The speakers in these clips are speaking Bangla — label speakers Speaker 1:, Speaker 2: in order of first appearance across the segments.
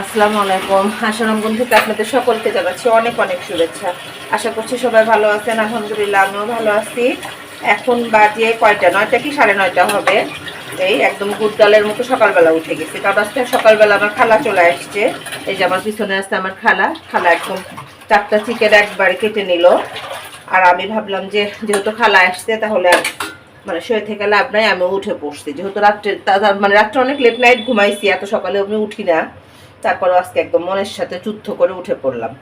Speaker 1: আসসালামু আলাইকুম। আসারামগঞ্জ থেকে আপনাদের সকলকে জানাচ্ছি অনেক অনেক শুভেচ্ছা। আশা করছি সবাই ভালো আছেন, আলহামদুলিল্লাহ আমিও ভালো আছি। এখন বাজে কয়টা? নয়টা কি সাড়ে নয়টা হবে? এই একদম গুড়ডালের মতো সকালবেলা উঠে গেছি। কারণ আজকে সকালবেলা আমার খালা চলে আসছে। এই যে আমার পিছনে আসছে আমার খালা। খালা একদম চারটা চিকেন একবারে কেটে নিল। আর আমি ভাবলাম যে, যেহেতু খালা আসছে, তাহলে মানে শুয়ে থেকে লাভ নাই আমি উঠে পড়ছি যেহেতু রাত্রে মানে রাত্রে অনেক লেট নাইট ঘুমাইছি, এত সকালে আমি উঠি না। তারপরে আজকে একদম মনের সাথে যুদ্ধ করে উঠে পড়লাম।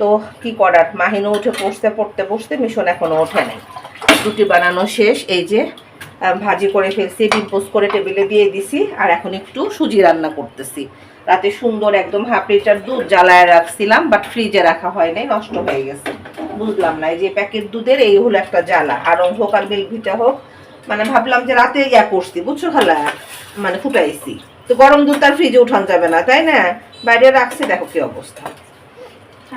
Speaker 1: তো কি করার? মাহিনও উঠে পড়তে পড়তে পড়তে মিশন এখনও ওঠে নাই। রুটি বানানো শেষ, এই যে ভাজি করে ফেলছি, ডিম পোস্ট করে টেবিলে দিয়ে দিছি, আর এখন একটু সুজি রান্না করতেছি। রাতে সুন্দর একদম হাফ লিটার দুধ জ্বালায় রাখছিলাম বাট ফ্রিজে রাখা হয় নাই, নষ্ট হয়ে গেছে। বুঝলাম না, এই যে প্যাকেট দুধের, এই হলো একটা জ্বালা। আর হোক আর মিল্কভিটা হোক মানে ভাবলাম যে রাতে ইয়া করছি, বুঝছ খালা? মানে ফুটাইছি। তো গরম দুধ তার ফ্রিজে উঠান যাবে না, তাই না? বাইরে রাখছি, দেখো কি অবস্থা।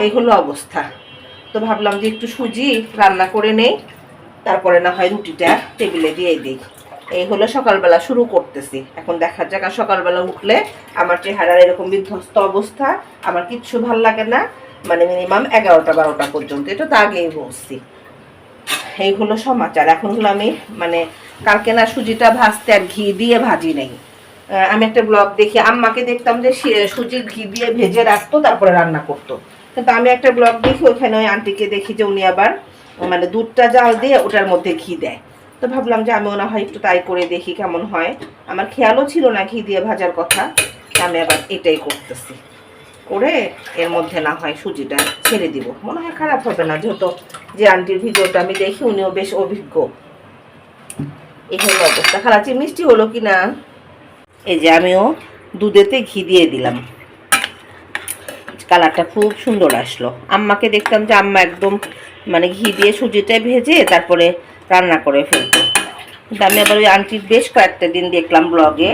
Speaker 1: এই হলো অবস্থা। তো ভাবলাম যে একটু সুজি রান্না করে নেই, তারপরে না হয় রুটিটা টেবিলে দিয়ে দিই। এই হলো সকালবেলা শুরু করতেছি। এখন দেখা যাক, আর সকালবেলা উঠলে আমার চেহারার এরকম বিধ্বস্ত অবস্থা, আমার কিচ্ছু ভালো লাগে না। মানে মিনিমাম এগারোটা, বারোটা পর্যন্ত, এটা তো আগেই বলছি। এই হলো সমাচার। এখন হলো আমি মানে কালকে না সুজিটা ভাজতে আর ঘি দিয়ে ভাজি নেই। আমি একটা ব্লগ দেখি, আম্মাকে দেখতাম যে সে- সুজি ঘি দিয়ে ভেজে রাখতো, তারপরে রান্না করতো। কিন্তু আমি একটা ব্লগ দেখি ওখানে ওই আন্টিকে দেখি যে উনি আবার মানে দুধটা জাল দিয়ে ওটার মধ্যে ঘি দেয়। তো ভাবলাম যে আমিও না হয় একটু তাই করে দেখি কেমন হয়। আমার খেয়ালও ছিল না ঘি দিয়ে ভাজার কথা আমি আবার এটাই করতেছি। করে এর মধ্যে না হয় সুজিটা ছেড়ে দিব। মনে হয় খারাপ হবে না, যেহেতু যে আন্টির ভিডিওটা আমি দেখি, উনিও বেশ অভিজ্ঞ। হলো অবস্থা খালাচি মিষ্টি হলো কি না এই যে আমিও দুধেতে ঘি দিয়ে দিলাম। কালারটা খুব সুন্দর আসলো। আম্মাকে দেখতাম যে আম্মা একদম মানে ঘি দিয়ে সুজিটা ভেজে তারপরে রান্না করে ফেলতো। কিন্তু আমি আবার ওই আন্টির বেশ কয়েকটা দিন দেখলাম ব্লগে,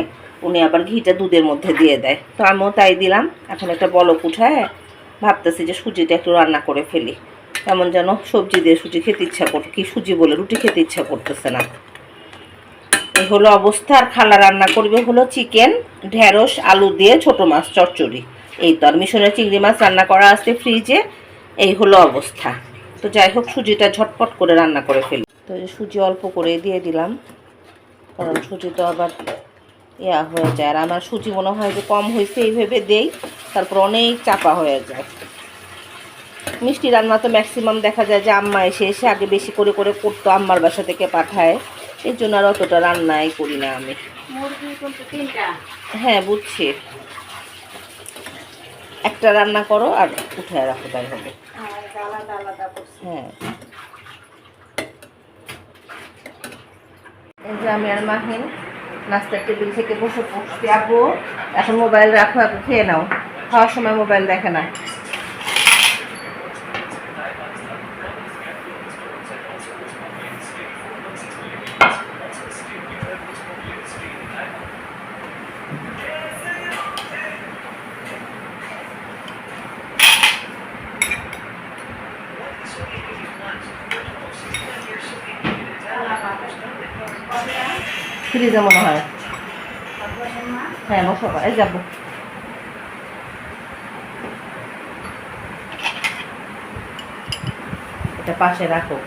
Speaker 1: উনি আবার ঘিটা দুধের মধ্যে দিয়ে দেয়। তো আমিও তাই দিলাম। এখন একটা বলক উঠায়, ভাবতেছি যে সুজিটা একটু রান্না করে ফেলি। এমন যেন সবজি দিয়ে সুজি খেতে ইচ্ছা করতে কি সুজি বলে, রুটি খেতে ইচ্ছা করতেছে না। এই হলো অবস্থা আর খালা রান্না করবে হলো চিকেন, ঢেঁড়স, আলু দিয়ে ছোট মাছ, চচ্চড়ি। এই তো আর মিশনের চিংড়ি মাছ রান্না করা আছে ফ্রিজে, এই হলো অবস্থা। তো যাই হোক, সুজিটা ঝটপট করে রান্না করে ফেলি তো সুজি অল্প করে দিয়ে দিলাম। কারণ সুজি তো আবার ইয়া হয়ে যায়। আর আমার সুজি মনে হয় যে কম হয়েছে এইভাবে দেই। তারপর অনেক চাপা হয়ে যায়। মিষ্টি রান্না তো ম্যাক্সিমাম দেখা যায় যে আম্মা এসে এসে আগে বেশি করে করে করতো, আম্মার বাসা থেকে পাঠায়। এই জন্য আর অতটা রান্নাই করি না আমি। হ্যাঁ বুঝছি। একটা রান্না করো আর উঠে রাখো তাই হবে। হ্যাঁ। এই যে আমি আর মাহিন নাস্তার টেবিল থেকে বসে পড়ছি। আপু এখন মোবাইল রাখো আপু খেয়ে নাও। খাওয়ার সময় মোবাইল দেখে না ফ্রিজে মনে হয় হ্যাঁ এই এটা পাশে রাখো।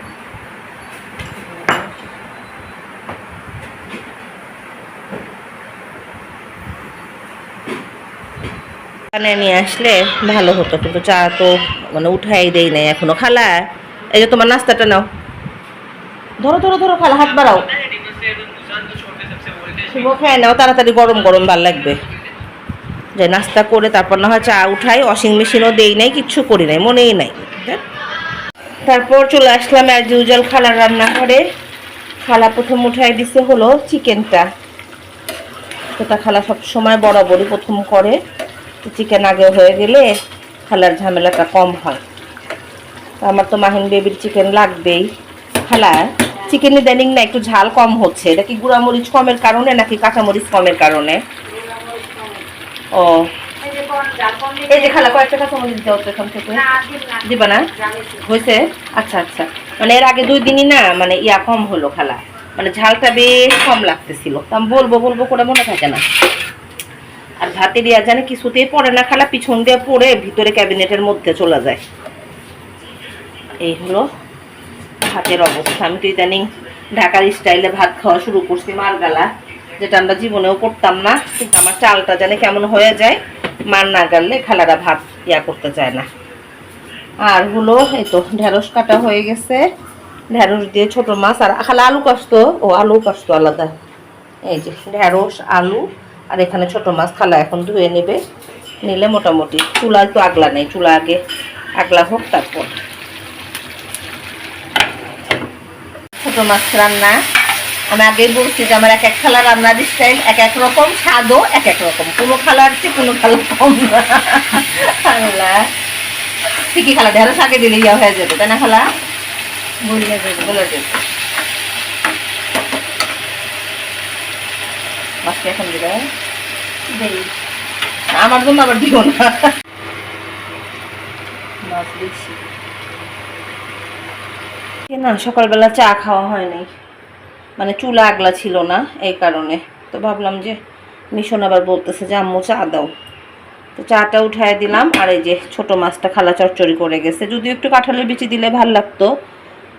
Speaker 1: এখানে নিয়ে আসলে ভালো হতো, কিন্তু চা তো মানে উঠাই দেই নাই এখনও। খালা, এই যে তোমার নাস্তাটা নাও। ধরো ধরো ধরো, খালা, হাত বাড়াও। শুভ খেয়ে নাও, তাড়াতাড়ি গরম গরম ভালো লাগবে। যে নাস্তা করে তারপর না হয় চা উঠাই ওয়াশিং মেশিনও দেই নাই, কিচ্ছু করি নাই, মনেই নাই। তারপর চলে আসলাম অ্যাজ ইউজুয়াল খালার রান্নাঘরে। খালা প্রথম উঠাই দিছে হলো চিকেনটা সেটা খালা সব সময় বরাবরই প্রথম করে। চিকেন আগে হয়ে গেলে খালার ঝামেলাটা কম হয়। আমার তো মাহিন বেবির চিকেন লাগবেই। খালা চিকেন ইদানিং না একটু ঝাল কম হচ্ছে? এটা কি গুঁড়ামরিচ কমের কারণে নাকি কাঁচামরিচ কমের কারণে? ও।
Speaker 2: এই যে
Speaker 1: খালা কয়েকটা কাঁচামরিচ দাও তো এখান থেকে। দিবা না? হয়েছে? আচ্ছা আচ্ছা। মানে এর আগে দুই দিনই না মানে ইয়া কম হলো খালা। মানে ঝালটা বেশ কম লাগতেছিল। তো আমি বলব বলব করে মনে থাকে না। আর ভাতের ইয়া জানে কিছুতেই পড়ে না খালা পিছন দিয়ে পড়ে ভিতরে ক্যাবিনেটের মধ্যে চলে যায়। এই হলো ভাতের অবস্থা। আমি তো ইদানিং ঢাকার স্টাইলে ভাত খাওয়া শুরু করছি মারগালা, যেটা আমরা জীবনেও করতাম না, কিন্তু আমার চালটা জানে কেমন হয়ে যায়, মার না গাললে খালারা ভাত ইয়া করতে চায় না। আর হলো, এই তো ঢেঁড়স কাটা হয়ে গেছে। ঢেঁড়স দিয়ে ছোট মাছ, আর খালা আলু কাস্ত ও আলু কাস্ত আলাদা। এই যে ঢেঁড়স, আলু, আর এখানে ছোট মাছ খালা এখন ধুয়ে নেবে। নিলে মোটামুটি চুলা তো আগলা নেই, চুলা আগে আগলা হোক, তারপর। ছোট মাছ রান্না। আমি আগেই বলছি যে আমার এক এক খালা রান্নার স্টাইল এক এক রকম স্বাদও এক এক রকম। কোনো খালার চেয়ে কোনো খালা কম না। ঠিকই খালা ঢেঁড়স আগে দিলে ইয়া হয়ে যাবে তাই না খালা? বলে মাছটা এখন দিলে? আমার জন্য আবার দিও না।
Speaker 2: মাছ
Speaker 1: এ না সকালবেলা চা খাওয়া হয়নি। মানে চুলা আগলা ছিল না এই কারণে। তো ভাবলাম যে মিশন আবার বলতেছে যে, আম্মু, চা দাও। তো চাটা উঠায় দিলাম, আর এই যে ছোট মাছটা খালা চচ্চড়ি করে গেছে। যদিও একটু কাঁঠালের বিচি দিলে ভালো লাগতো,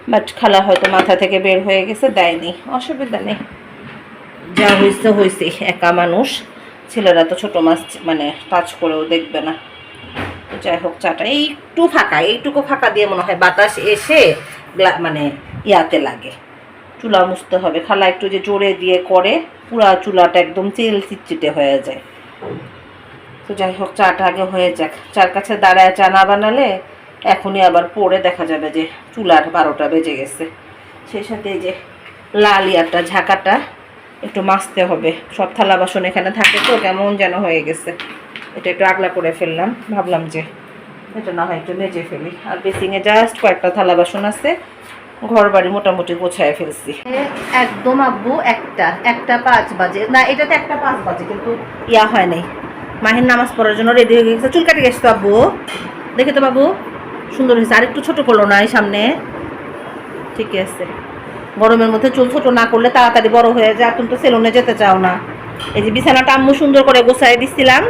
Speaker 1: বাট খালা হয়তো মাথা থেকে বের হয়ে গেছে, দেয়নি। অসুবিধা নেই। যা হয়েছে হয়েছে একা মানুষ। ছেলেরা তো ছোট মাছ মানে টাচ করেও দেখবে না। যাই হোক, চাটা একটু ফাঁকা, এইটুকু ফাঁকা দিয়ে মনে হয় বাতাস এসে মানে ইয়াতে লাগে। চুলা মুছতে হবে, খালা একটু যে জোরে দিয়ে করে, পুরা চুলাটা একদম তেল চিটচিটে হয়ে যায়। তো যাই হোক, চাটা আগে হয়ে যাক। চার কাছে দাঁড়ায় চা না বানালে এখনই আবার পরে দেখা যাবে যে চুলার বারোটা বেজে গেছে। সেই সাথে যে লাল ইয়ারটা ঝাঁকাটা একটু মাজতে হবে। সব থালা বাসন এখানে থাকে তো, কেমন যেন হয়ে গেছে। এটা একটু আগলা করে ফেললাম। ভাবলাম যে এটা না হয় একটু মেজে ফেলি। আর বেসিংয়ে জাস্ট কয়েকটা থালা বাসন আছে। ঘর বাড়ি মোটামুটি গোছায় ফেলছি। একদম আব্বু, একটা। একটা পাঁচ বাজে। না, এটাতে একটা পাঁচ বাজে, কিন্তু ইয়া হয় নাই। মাহির নামাজ পড়ার জন্য রেডি হয়ে গেছে। চুল কাটে গেছে তো আব্বু। দেখে তো বাবু, সুন্দর হয়েছে। আর একটু ছোট করল না এই সামনে। ঠিকই আছে। গরমের মধ্যে চুল ছোট না করলে তাড়াতাড়ি বড় হয়ে যায়। তুমি তো সেলুনে যেতে চাও না। এই যে বিছানাটা আম্মু সুন্দর করে গোছায় দিছিলাম।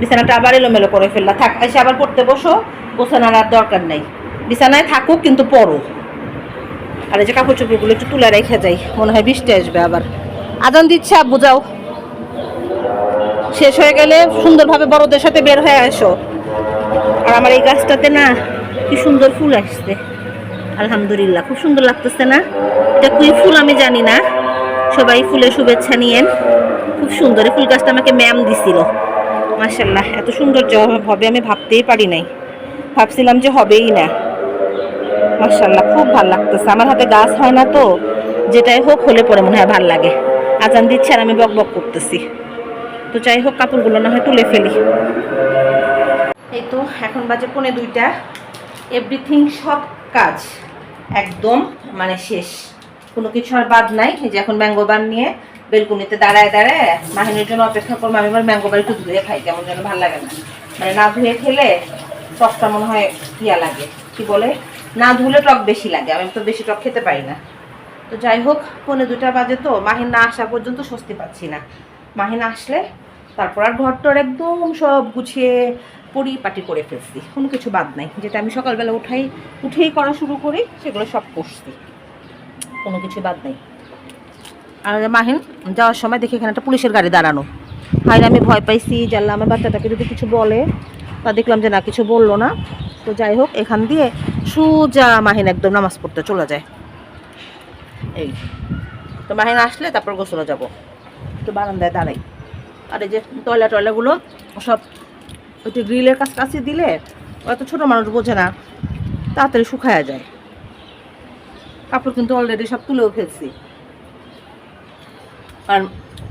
Speaker 1: বিছানাটা আবার এলোমেলো করে ফেললা। থাক, এসে আবার পড়তে বসো, গোছানোর আর দরকার নেই। বিছানায় থাকুক, কিন্তু পড়ো। আর এই যে কাপড় চোপড়গুলো একটু তুলে রেখে যাই, মনে হয় বৃষ্টি আসবে আবার। আজান দিচ্ছে, আব্বু, যাও। শেষ হয়ে গেলে সুন্দরভাবে বড়দের সাথে বের হয়ে আসো আর আমার এই গাছটাতে না, কি সুন্দর ফুল আসছে। আলহামদুলিল্লাহ, খুব সুন্দর লাগতেছে না? এটা কুই ফুল আমি জানি না। সবাই ফুলের শুভেচ্ছা নিয়েন। খুব সুন্দর, এই ফুল গাছটা আমাকে ম্যাম দিছিল। মাশাল্লাহ এত সুন্দর হবে আমি ভাবতেই পারি নাই। ভাবছিলাম যে হবেই না। মাশাল্লাহ খুব ভালো লাগতেছে। আমার হাতে গাছ হয় না তো, যেটাই হোক হলে পরে মনে হয় ভালো লাগে। আজান দিচ্ছে আর আমি বক বক করতেছি। তো যাই হোক, কাপড়গুলো না হয় তুলে ফেলি। এই তো, এখন বাজে পৌনে দুইটা। এভরিথিং সব কাজ একদম মানে শেষ। কোনো কিছু আর বাদ নাই। এই যে এখন ম্যাঙ্গো নিয়ে বেলকুনিতে দাঁড়ায় দাঁড়ায় মাহিনীর জন্য অপেক্ষা করব, আমি ম্যাঙ্গো বার একটু ধুয়ে খাই, কেমন যেন ভালো লাগে না। মানে না ধুয়ে খেলে টকটা মনে হয় ইয়া লাগে, কি বলে? না ধুলে টক বেশি লাগে, আমি তো বেশি টক খেতে পারি না। তো যাই হোক, পৌনে দুটা বাজে তো, মাহিন না আসা পর্যন্ত স্বস্তি পাচ্ছি না। মাহিন আসলে তারপর আর ঘরটর একদম সব গুছিয়ে পরিপাটি করে ফেলছি, কোনো কিছু বাদ নাই। যেটা আমি সকালবেলা উঠাই, উঠেই করা শুরু করি, সেগুলো সব করছি, কোনো কিছু বাদ নাই। আর মাহিন, যাওয়ার সময় দেখি এখানে একটা পুলিশের গাড়ি দাঁড়ানো। হাই আমি ভয় পাইছি জানলাম আমার বাচ্চাটাকে যদি কিছু বলে, তা দেখলাম যে না, কিছু বলল না। তো যাই হোক, এখান দিয়ে সোজা মাহিন একদম নামাজ পড়তে চলে যায়। এই। তো মাহিন আসলে তারপর গোসলে যাব। তো বারান্দায় দাঁড়াই। আর এই যে টয়লা টয়লাগুলো, সব একটু গ্রিলের কাছ কাছে দিলে অত ছোটো মানুষ বোঝে না, তাড়াতাড়ি শুকায়া যায়। কাপড় কিন্তু অলরেডি সব তুলেও ফেলছি। আর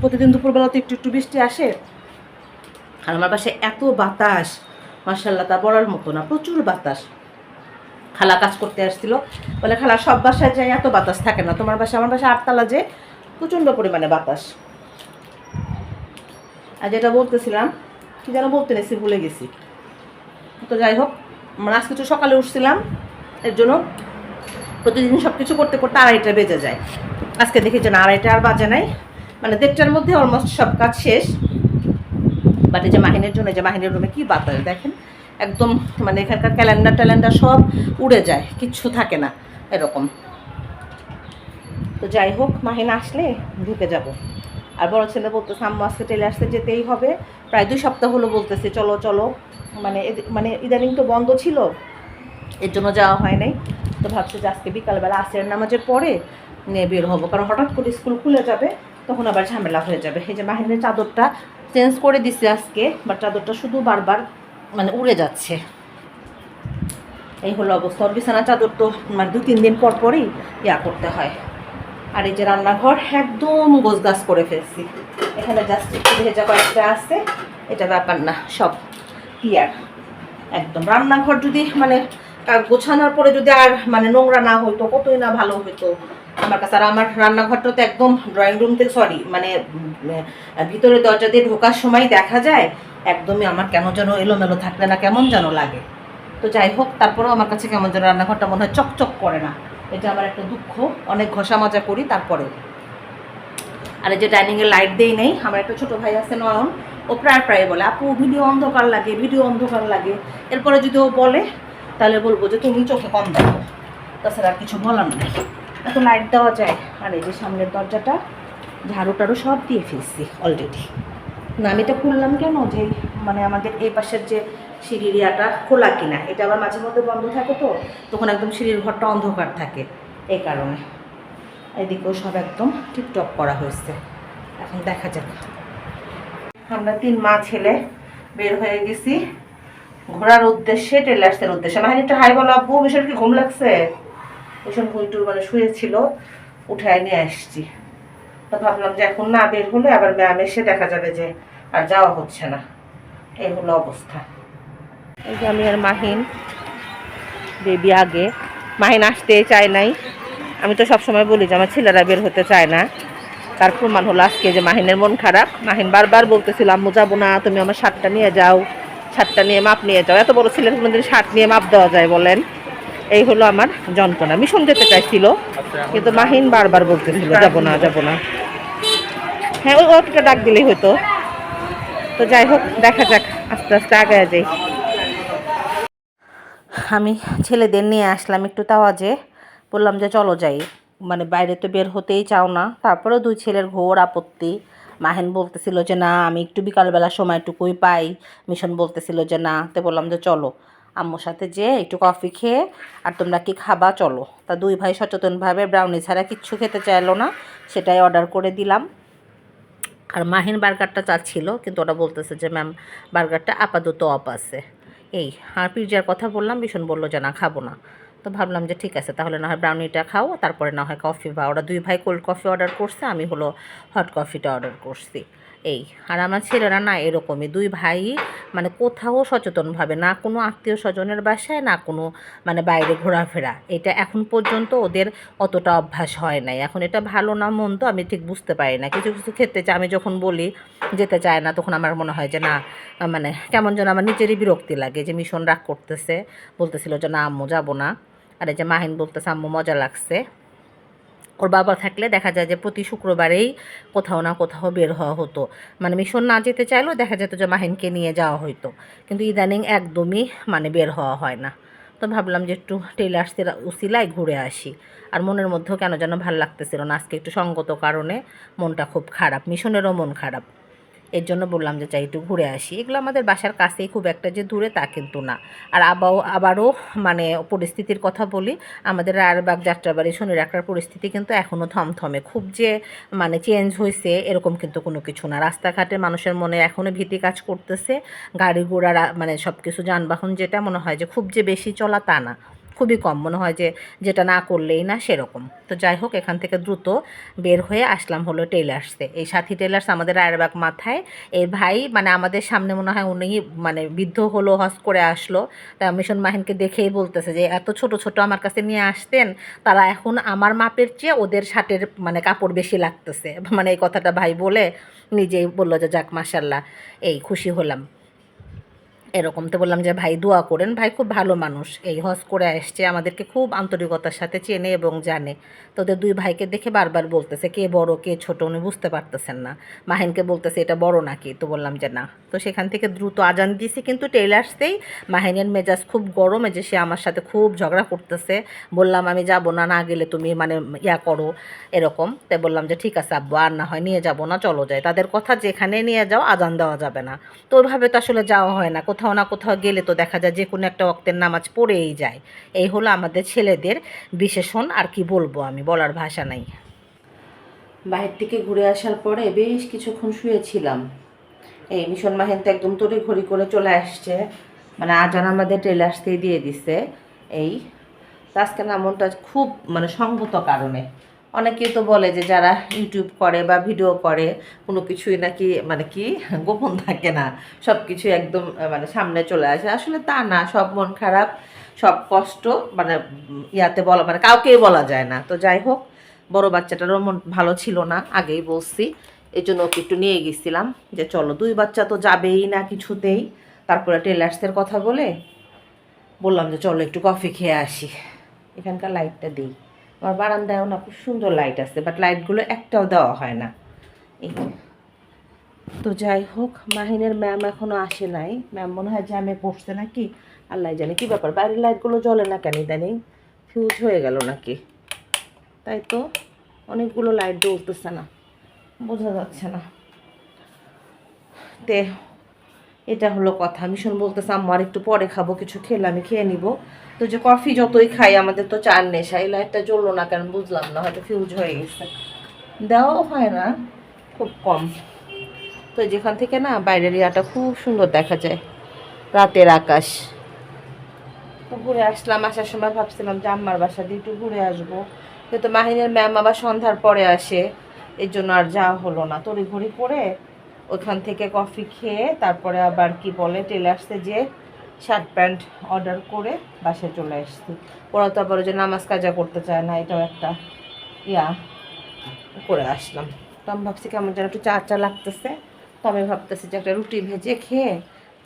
Speaker 1: প্রতিদিন দুপুরবেলা তো একটু একটু বৃষ্টি আসে, আর আমার পাশে এত বাতাস মার্শাল্লাহ তা বলার মতো না, প্রচুর বাতাস। খালা কাজ করতে আসছিল, বলে, খালা, সব বাসায় যাই এত বাতাস থাকে না, তোমার বাসায়, আমার বাসায় আটতলা যে প্রচণ্ড পরিমাণে বাতাস। আর যেটা বলতেছিলাম, কি যেন বলতে নেছি, ভুলে গেছি। তো যাই হোক মানে আজকে তো সকালে উঠছিলাম, এর জন্য প্রতিদিন সব কিছু করতে করতে আড়াইটা বেজে যায়। আজকে দেখি যে আড়াইটা আর বাজে নাই। মানে দেড়টার মধ্যে অলমোস্ট সব কাজ শেষ। বাট এই যে মাহিনের জন্য যে মাহিনের রুমে কি বাতাস দেখেন? একদম মানে এখানকার ক্যালেন্ডার ট্যালেন্ডার সব উড়ে যায়, কিচ্ছু থাকে না এরকম। তো যাই হোক, মাহিন আসলে ঢুকে যাব। আর বড় ছেলে বলতেছে, আম্মু, আজকে আসতে যেতেই হবে। প্রায় দুই সপ্তাহ হলো বলতেছে, চলো চলো। মানে মানে ইদানিং তো বন্ধ ছিল, এর জন্য যাওয়া হয় নাই। তো ভাবছি যে আজকে বিকালবেলা আসের নামাজের পরে নিয়ে বের হব। কারণ হঠাৎ করে স্কুল খুলে যাবে তখন আবার ঝামেলা হয়ে যাবে। এই যে মাহিনের চাদরটা চেঞ্জ করে দিছে আজকে বাট চাদরটা শুধু বারবার মানে উড়ে যাচ্ছে। এই হলো অবস্থা। বিছানা চাদর তো মানে দু তিন দিন পর পরই ইয়া করতে হয়। আর এই যে রান্নাঘর একদম গোছগাছ করে ফেলছি। এখানে জাস্ট একটু ভেজা কয়েকটা আছে। এটা ব্যাপার না, সব ক্লিয়ার একদম। রান্নাঘর যদি মানে গোছানোর পরে যদি আর মানে নোংরা না হতো কতই না ভালো হতো আমার কাছে, আর আমার রান্নাঘরটা তো একদম ড্রয়িং রুম থেকে সরি মানে ভিতরে দরজা দিয়ে ঢোকার সময় দেখা যায়, একদমই আমার কেন যেন এলোমেলো থাকলে না, কেমন যেন লাগে। তো যাই হোক, তারপরেও আমার কাছে কেমন যেন রান্নাঘরটা মনে হয় চকচক করে না। এটা আমার একটা দুঃখ, অনেক ঘষা মাজা করি তারপরেও আর এই যে ডাইনিংয়ে লাইট দেই নেই, আমার একটা ছোটো ভাই আছে নয়ন, ও প্রায় প্রায় বলে, আপু, ভিডিও অন্ধকার লাগে, ভিডিও অন্ধকার লাগে। এরপরে যদি ও বলে, তাহলে বলব যে, তুমি চোখে কম দেখো। তাছাড়া আর কিছু বলার নেই। এত লাইট দেওয়া যায়। আর এই যে সামনের দরজাটা ঝাড়ু টাড়ু সব দিয়ে ফেলছি অলরেডি না, আমি এটা খুললাম কেন? যে মানে আমাদের এই পাশের যে সিঁড়ির ইয়াটা খোলা কিনা, এটা আবার মাঝে মধ্যে বন্ধ থাকে তো, তখন একদম সিঁড়ির ঘরটা অন্ধকার থাকে এই কারণে। এদিকেও সব একদম টিপটপ করা হয়েছে। এখন দেখা যাক। আমরা তিন মা ছেলে বের হয়ে গেছি। ঘোরার উদ্দেশ্যে টেলার্সের উদ্দেশ্যে। মানে একটু হাই বলো আব্বু ভীষণ কি ঘুম লাগছে? ভীষণ ঘুইটু মানে শুয়েছিল, উঠায় নিয়ে আসছি। তো ভাবলাম যে এখন না বের হলে আবার ম্যাম এসে দেখা যাবে যে আর যাওয়া হচ্ছে না। এই হলো অবস্থা। এই যে আমি আর মাহিন, বেবি আগে। মাহিন আসতে চায় নাই। আমি তো সবসময় বলি যে আমার ছেলেরা বের হতে চায় না। তার প্রমাণ হলো আজকে যে মাহিনের মন খারাপ। মাহিন বারবার বলতেছিল, আম্মু, যাব না, তুমি আমার শার্টটা নিয়ে যাও। শার্টটা নিয়ে মাপ নিয়ে যাও। এত বড় ছেলের কোনোদিন শার্ট নিয়ে মাপ দেওয়া যায় বলেন। এই হলো আমার যন্ত্রণা। মিশন যেতে চাইছিল কিন্তু মাহিন বারবার বলতেছিল যাব না যাব না। হ্যাঁ ওই ওটা ডাক দিলেই হতো তো যাই হোক দেখা যাক আস্তে আস্তে আগায় যাই। আমি ছেলেদের নিয়ে আসলাম একটু তাওয়াজে বললাম যে চলো যাই। মানে বাইরে তো বের হতেই চাও না। তারপরেও দুই ছেলের ঘোর আপত্তি। মাহেন বলতেছিল যে না আমি একটু বিকালবেলা সময়টুকুই পাই। মিশন বলতেছিল যে না। তো বললাম যে চলো। আম্মুর সাথে যে একটু কফি খেয়ে আর তোমরা কি খাবা চলো। তা দুই ভাই সচেতনভাবে ব্রাউনি ছাড়া কিচ্ছু খেতে চাইলো না, সেটাই অর্ডার করে দিলাম। আর মাহিন বার্গারটা চাচ্ছিল, কিন্তু ওটা বলতেছে যে, ম্যাম, বার্গারটা আপাতত অফ আছে। এই, আর পিৎজার কথা বললাম, ভীষণ বলল যে, না, খাব না। তো ভাবলাম যে, ঠিক আছে, তাহলে না হয় ব্রাউনিটা খাও, তারপরে না হয় কফি বা ওরা দুই ভাই কোল্ড কফি অর্ডার করছে, আমি হলো হট কফিটা অর্ডার করছি। এই, আর আমার ছেলেরা না এরকমই। দুই ভাই মানে কোথাও সচেতনভাবে, না কোনো আত্মীয় স্বজনের বাসায়, না কোনো মানে বাইরে ঘোরাফেরা। এটা এখন পর্যন্ত ওদের অতটা অভ্যাস হয় নাই। এখন এটা ভালো না মন্দ আমি ঠিক বুঝতে পারি না। কিছু কিছু ক্ষেত্রে আমি যখন বলি যেতে চায় না, তখন আমার মনে হয় যে না মানে কেমন যেন আমার নিজেরই বিরক্তি লাগে যে মিশন রাগ করতেছে। বলতেছিল যে না, আম্মু যাব না। আর এই যে মাহিন বলতেছে, আম্মু মজা লাগছে। ওর বাবা থাকলে দেখা যায় যে প্রতি শুক্রবারেই কোথাও না কোথাও বের হওয়া হতো। মানে মিশন না যেতে চাইলেও দেখা যেত যে মাহিনকে নিয়ে যাওয়া হতো কিন্তু ইদানিং একদমই মানে বের হওয়া হয় না। তো ভাবলাম যে একটু টেলার্সের উসিলায় ঘুরে আসি। আর মনের মধ্যেও কেন যেন ভালো লাগতেছিল না। আজকে একটু সঙ্গত কারণে মনটা খুব খারাপ, মিশনেরও মন খারাপ। এর জন্য বললাম যে চাই একটু ঘুরে আসি। এগুলো আমাদের বাসার কাছেই খুব একটা যে দূরে তা কিন্তু না। আর আবাও, আবারও মানে পরিস্থিতির কথা বলি, আমাদের রায়বাগ যাত্রাবাড়ি একটার পরিস্থিতি কিন্তু এখনও থমথমে। খুব যে মানে চেঞ্জ হয়েছে এরকম কিন্তু কোনো কিছু না। রাস্তাঘাটে মানুষের মনে এখনও ভীতি কাজ করতেছে। গাড়ি ঘোড়া মানে সব কিছু যানবাহন যেটা মনে হয় যে, খুব যে বেশি চলা তা না। খুবই কম মনে হয় যে যেটা না করলেই না সেরকম। তো যাই হোক এখান থেকে দ্রুত বের হয়ে আসলাম হলো টেলার্সে এই সাথী টেলার্স আমাদের রায়েরবাগ মাথায়। এই ভাই মানে আমাদের সামনে মনে হয় উনি মানে বৃদ্ধ হলো হজ করে আসলো। তা মিশন মাহিনকে দেখেই বলতেছে যে, এত ছোট ছোট আমার কাছে নিয়ে আসতেন, তারা এখন আমার মাপের চেয়ে ওদের শার্টের মানে কাপড় বেশি লাগতেছে। মানে এই কথাটা ভাই বলে নিজেই বলল যে, যাক মাসাল্লাহ এই খুশি হলাম।
Speaker 3: এরকম তো বললাম যে ভাই দোয়া করেন, ভাই খুব ভালো মানুষ। এই হজ করে আসছে, আমাদেরকে খুব আন্তরিকতার সাথে চেনে এবং জানে। তো ওদের দুই ভাইকে দেখে বারবার বলতেছে, কে বড়, কে ছোট উনি বুঝতে পারতেছেন না। মাহিনকে বলতেছে, এটা বড় নাকি? তো বললাম যে, না। তো সেখান থেকে দ্রুত আজান দিয়েছি কিন্তু টেলার্সতেই মাহিনের মেজাজ খুব গরম যে সে আমার সাথে খুব ঝগড়া করতেছে। বললাম, আমি যাব না না গেলে তুমি মানে ইয়া করো। এরকম। তাই বললাম যে, ঠিক আছে আব্বু, আর না হয় নিয়ে যাব না, চলো যাই। তাদের কথা যেখানে নিয়ে যাও, আজান দেওয়া যাবে না। তো ওইভাবে তো আসলে যাওয়া হয় না। কোথাও না কোথাও গেলে তো দেখা যায় যে কোনো একটা অক্তের নামাজ পড়েই যায়। এই হলো আমাদের ছেলেদের বিশেষণ, আর কি বলব আমি, বলার ভাষা নাই।
Speaker 1: বাহির থেকে ঘুরে আসার পরে বেশ কিছুক্ষণ শুয়েছিলাম। এই মিশন মাহিন তো একদম তড়ি ঘড়ি করে চলে আসছে। মানে আজান আমাদের টেলার্সতেই দিয়ে দিছে। এই আজকে না মনটা খুব মানে সঙ্গত কারণে। অনেকেই তো বলে যে যারা ইউটিউব করে বা ভিডিও করে, কোনো কিছুই নাকি মানে কি গোপন থাকে না। সব কিছু একদম মানে সামনে চলে আসে। আসলে তা না, সব মন খারাপ, সব কষ্ট মানে ইয়াতে বলা মানে কাউকেই বলা যায় না। তো যাই হোক, বড় বাচ্চাটারও মন ভালো ছিল না, আগেই বলছি। এই জন্য ওকে একটু নিয়ে গেছিলাম যে চলো, দুই বাচ্চা তো যাবেই না কিছুতেই। তারপরে টেলার্সের কথা বলে বললাম যে চলো একটু কফি খেয়ে আসি। এখানকার লাইটটা দিই। আমার বারান্দায়ও না খুব সুন্দর লাইট আছে বাট লাইটগুলো একটাও দেওয়া হয় না। তো যাই হোক, মাহিনের ম্যাম এখনও আসে নাই। ম্যাম মনে হয় জ্যামে পড়ছে নাকি? আল্লাহ জানে কি ব্যাপার বাইরের লাইটগুলো জ্বলে না কেন ইদানিং? ফিউজ হয়ে গেল নাকি? তাই তো, অনেকগুলো লাইট জ্বলতেছে না, বোঝা যাচ্ছে না। তে এটা হলো কথা। মিশন বলতেছে, আম্মু, আর একটু পরে খাব, কিছু খেলে আমি খেয়ে নিব। তো যে কফি যতই খাই, আমাদের তো চার নেশা, এই লাইটটা জ্বললো না কেন বুঝলাম না, হয়তো ফিউজ হয়ে গেছে। দেওয়াও হয় না, খুব কম। তো যেখান থেকে না, বাইরের ইয়াটা খুব সুন্দর দেখা যায়, রাতের আকাশ। তো ঘুরে আসলাম, আসার সময় ভাবছিলাম যে আম্মার বাসা দিয়ে একটু ঘুরে আসব। কিন্তু মাহিনের ম্যাম আবার সন্ধ্যার পরে আসে, এর জন্য আর যাওয়া হলো না। তড়িঘড়ি করে ওখান থেকে কফি খেয়ে তারপরে আবার কি বলে টেলার্সে যে শার্ট প্যান্ট অর্ডার করে বাসায় চলে আসছি। ওরা তো আবার যে নামাজ কাজা করতে চায় না, এটাও একটা ইয়া করে আসলাম। তো আমি ভাবছি কেমন যেন একটু চা চা লাগতেছে, তো আমি ভাবতেছি যে একটা রুটি ভেজে খেয়ে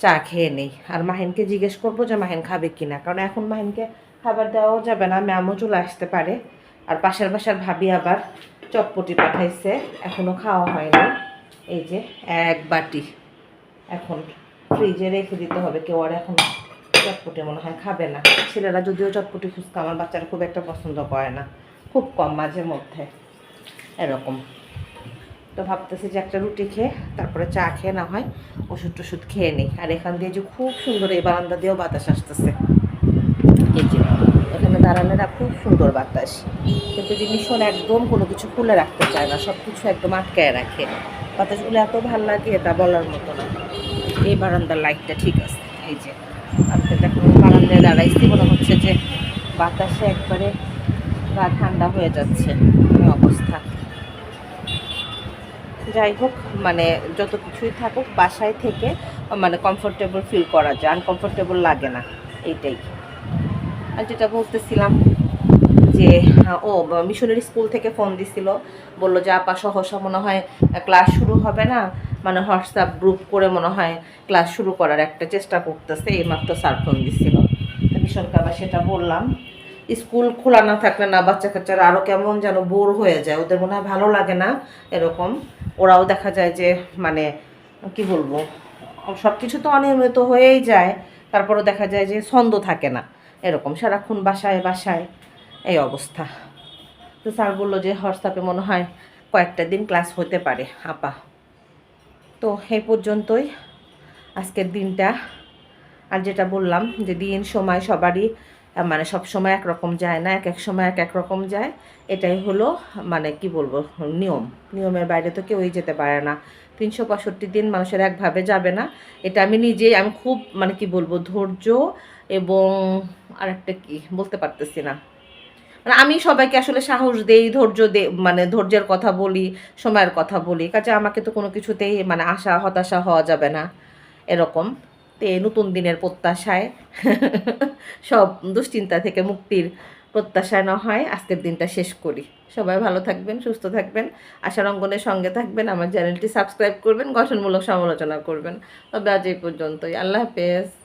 Speaker 1: চা খেয়ে নেই। আর মাহিনকে জিজ্ঞেস করব যে মাহিন খাবে কি না কারণ এখন মাহিনকে খাবার দেওয়াও যাবে না, ম্যামও চলে আসতে পারে। আর পাশের বাসার ভাবি আবার চটপটি পাঠাইছে এখনও খাওয়া হয়নি। এই যে এক বাটি। এখন ফ্রিজে রেখে দিতে হবে। কেউ আর এখন চটপটি মনে হয় খাবে না। ছেলেরা যদিও চটপটি ফুচকা, আমার বাচ্চারা খুব একটা পছন্দ করে না। খুব কম মাঝে মধ্যে। এরকম। তো ভাবতেছি যে একটা রুটি খেয়ে তারপরে চা খেয়ে না হয় ওষুধ টষুধ খেয়ে নিই। আর এখান দিয়ে যে খুব সুন্দর এই বারান্দা দিয়েও বাতাস আসতেছে। এখানে দাঁড়ালে না খুব সুন্দর বাতাস। কিন্তু যে মিশন একদম কোনো কিছু খুলে রাখতে চায় না সব কিছু একদম আটকায় রাখে। বাতাসগুলো এত ভালো লাগে তা বলার মতো না। এই বারান্দার লাইটটা ঠিক আছে, এই যে। আপনি দেখুন বারান্দায় দাঁড়াইছি, মনে হচ্ছে যে বাতাসে একবারে গা ঠান্ডা হয়ে যাচ্ছে অবস্থা। যাই হোক মানে যত কিছুই থাকুক, বাসায় থেকে মানে কমফোর্টেবল ফিল করা যায়। আনকমফোর্টেবল লাগে না, এইটাই। আর যেটা বলতেছিলাম যে ও মিশনারি স্কুল থেকে ফোন দিছিল। বলল যে, আপা, সহসা মনে হয় ক্লাস শুরু হবে না। মানে হোয়াটসঅ্যাপ গ্রুপ করে মনে হয় ক্লাস শুরু করার একটা চেষ্টা করতেছে, এইমাত্র স্যার ফোন দিছিল। মিশনকে আবার সেটা বললাম। স্কুল খোলা না থাকলে না বাচ্চা কাচ্চারা আরও কেমন যেন বোর হয়ে যায়। ওদের মনে হয় ভালো লাগে না, এরকম। ওরাও দেখা যায় যে মানে কি বলব সব কিছু তো অনিয়মিত হয়েই যায়। তারপরও দেখা যায় যে, ছন্দ থাকে না, এরকম। সারাক্ষণ বাসায় বাসায়। এই অবস্থা। তো স্যার বলল যে হোয়াটসঅ্যাপে মনে হয় কয়েকটা দিন ক্লাস হতে পারে, আপা। তো এই পর্যন্তই আজকের দিনটা। আর যেটা বললাম যে দিন সময় সবারই মানে সব সময় একরকম যায় না, এক এক সময় এক এক রকম যায়, এটাই হলো মানে কি বলব, নিয়ম। নিয়মের বাইরে তো কেউই যেতে পারে না। তিনশো পঁয়ষট্টি দিন মানুষের একভাবে যাবে না। এটা আমি নিজেই, আমি খুব মানে কি বলব, ধৈর্য এবং আরেকটা কি, বলতে পারতেছি না। মানে আমি সবাইকে আসলে সাহস দেই, ধৈর্য দে মানে ধৈর্যের কথা বলি, সময়ের কথা বলি। কাজে আমাকে তো কোনো কিছুতেই মানে আশা, হতাশা হওয়া যাবে না এরকম। তো নতুন দিনের প্রত্যাশায় সব দুশ্চিন্তা থেকে মুক্তির প্রত্যাশায় না হয়, আজকের দিনটা শেষ করি। সবাই ভালো থাকবেন, সুস্থ থাকবেন, আশার অঙ্গনের সঙ্গে থাকবেন, আমার চ্যানেলটি সাবস্ক্রাইব করবেন, গঠনমূলক সমালোচনা করবেন। তবে আজ এই পর্যন্তই। আল্লাহ হাফেজ।